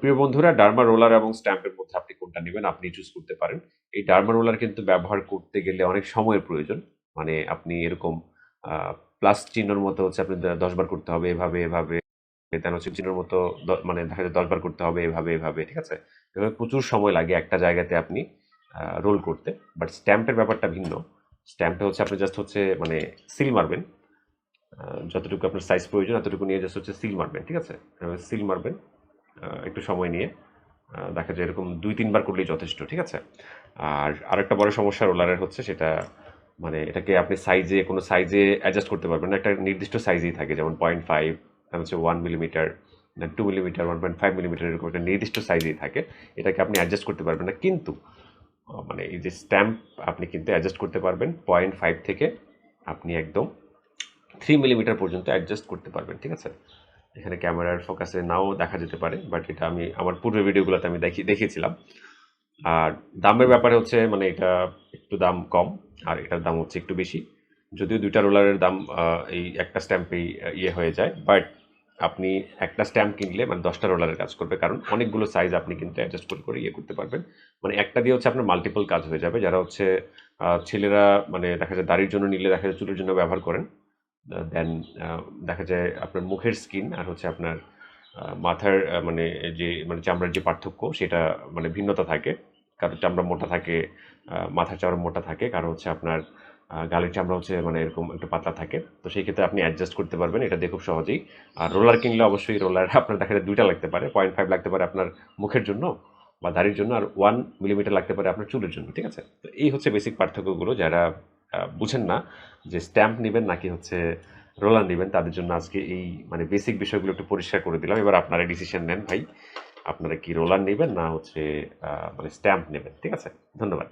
প্রিয় বন্ধুরা, derma roller এবং স্ট্যাম্পের মধ্যে আপনি কোনটা নেবেন আপনি চুজ করতে পারেন। এই ডার্মা রোলার কিন্তু ব্যবহার করতে গেলে অনেক সময়ের প্রয়োজন। মানে আপনি এরকম প্লাস চিহ্নর মতো হচ্ছে আপনি দশবার করতে হবে, এভাবে এভাবে দেন হচ্ছে চিহ্নর মতো মানে দেখা যায় দশবার করতে হবে, এভাবে এভাবে, ঠিক আছে? এভাবে প্রচুর সময় লাগে একটা জায়গাতে আপনি রোল করতে। বাট স্ট্যাম্পের ব্যাপারটা ভিন্ন। স্ট্যাম্পে হচ্ছে আপনি জাস্ট হচ্ছে মানে সিল মারবেন। যতটুকু আপনার সাইজ প্রয়োজন, এতটুকু নিয়ে জাস্ট হচ্ছে সিল মারবেন, ঠিক আছে? সিল মারবেন। একটু সময় নিয়ে। দেখা যায় এরকম দুই, তিনবার করলেই যথেষ্ট, ঠিক আছে? আর আরেকটা বড় সমস্যা রোলারের হচ্ছে সেটা মানে এটাকে আপনি সাইজে কোনো সাইজে অ্যাডজাস্ট করতে পারবেন না। একটা নির্দিষ্ট সাইজেই থাকে, যেমন পয়েন্ট ফাইভ তার হচ্ছে one millimetre two millimetre one point five millimetre এরকম একটা নির্দিষ্ট সাইজেই থাকে। এটাকে আপনি অ্যাডজাস্ট করতে পারবেন না। কিন্তু মানে এই যে স্ট্যাম্প আপনি কিন্তু অ্যাডজাস্ট করতে পারবেন। পয়েন্ট ফাইভ থেকে আপনি একদম থ্রি মিলিমিটার পর্যন্ত অ্যাডজাস্ট করতে পারবেন, ঠিক আছে? এখানে ক্যামেরার ফোকাসে নাও দেখা যেতে পারে বাট এটা আমি আমার পূর্বের ভিডিওগুলোতে আমি দেখি, দেখেছিলাম। আর দামের ব্যাপারে হচ্ছে মানে এটা একটু দাম কম, আর এটার দাম হচ্ছে একটু বেশি। যদিও দুইটা রোলারের দাম এই একটা স্ট্যাম্পেই ইয়ে হয়ে যায় বাট আপনি একটা স্ট্যাম্প কিনলে মানে দশটা রোলারের কাজ করবে, কারণ অনেকগুলো সাইজ আপনি কিন্তু অ্যাডজাস্ট করে করে ইয়ে করতে পারবেন। মানে একটা দিয়ে হচ্ছে আপনার মাল্টিপল কাজ হয়ে যাবে, যারা হচ্ছে ছেলেরা মানে দেখা যায় দাড়ির জন্য নিলে দেখা যায় চুলের জন্য ব্যবহার করেন দেন দেখা যায় আপনার মুখের স্কিন আর হচ্ছে আপনার মাথার মানে যে মানে চামড়ার যে পার্থক্য সেটা মানে ভিন্নতা থাকে। কারও চামড়া মোটা থাকে মাথার চামড়া মোটা থাকে কারও হচ্ছে আপনার গালের চামড়া হচ্ছে মানে এরকম একটু পাতলা থাকে। তো সেই ক্ষেত্রে আপনি অ্যাডজাস্ট করতে পারবেন, এটা দিয়ে খুব সহজেই। আর রোলার কিনলে অবশ্যই রোলার আপনার দেখা যায় দুইটা লাগতে পারে পয়েন্ট ফাইভ লাগতে পারে আপনার মুখের জন্য বা দাড়ির জন্য, আর ওয়ান মিলিমিটার লাগতে পারে আপনার চুলের জন্য, ঠিক আছে? তো এই হচ্ছে বেসিক পার্থক্যগুলো যারা বুঝেন না যে স্ট্যাম্প নেবেন নাকি হচ্ছে রোলার নেবেন, তাদের জন্য আজকে এই মানে বেসিক বিষয়গুলো একটু পরিষ্কার করে দিলাম। এবার আপনারা ডিসিশন নেন ভাই, আপনারা কি রোলার নেবেন না হচ্ছে মানে স্ট্যাম্প নেবেন, ঠিক আছে? ধন্যবাদ।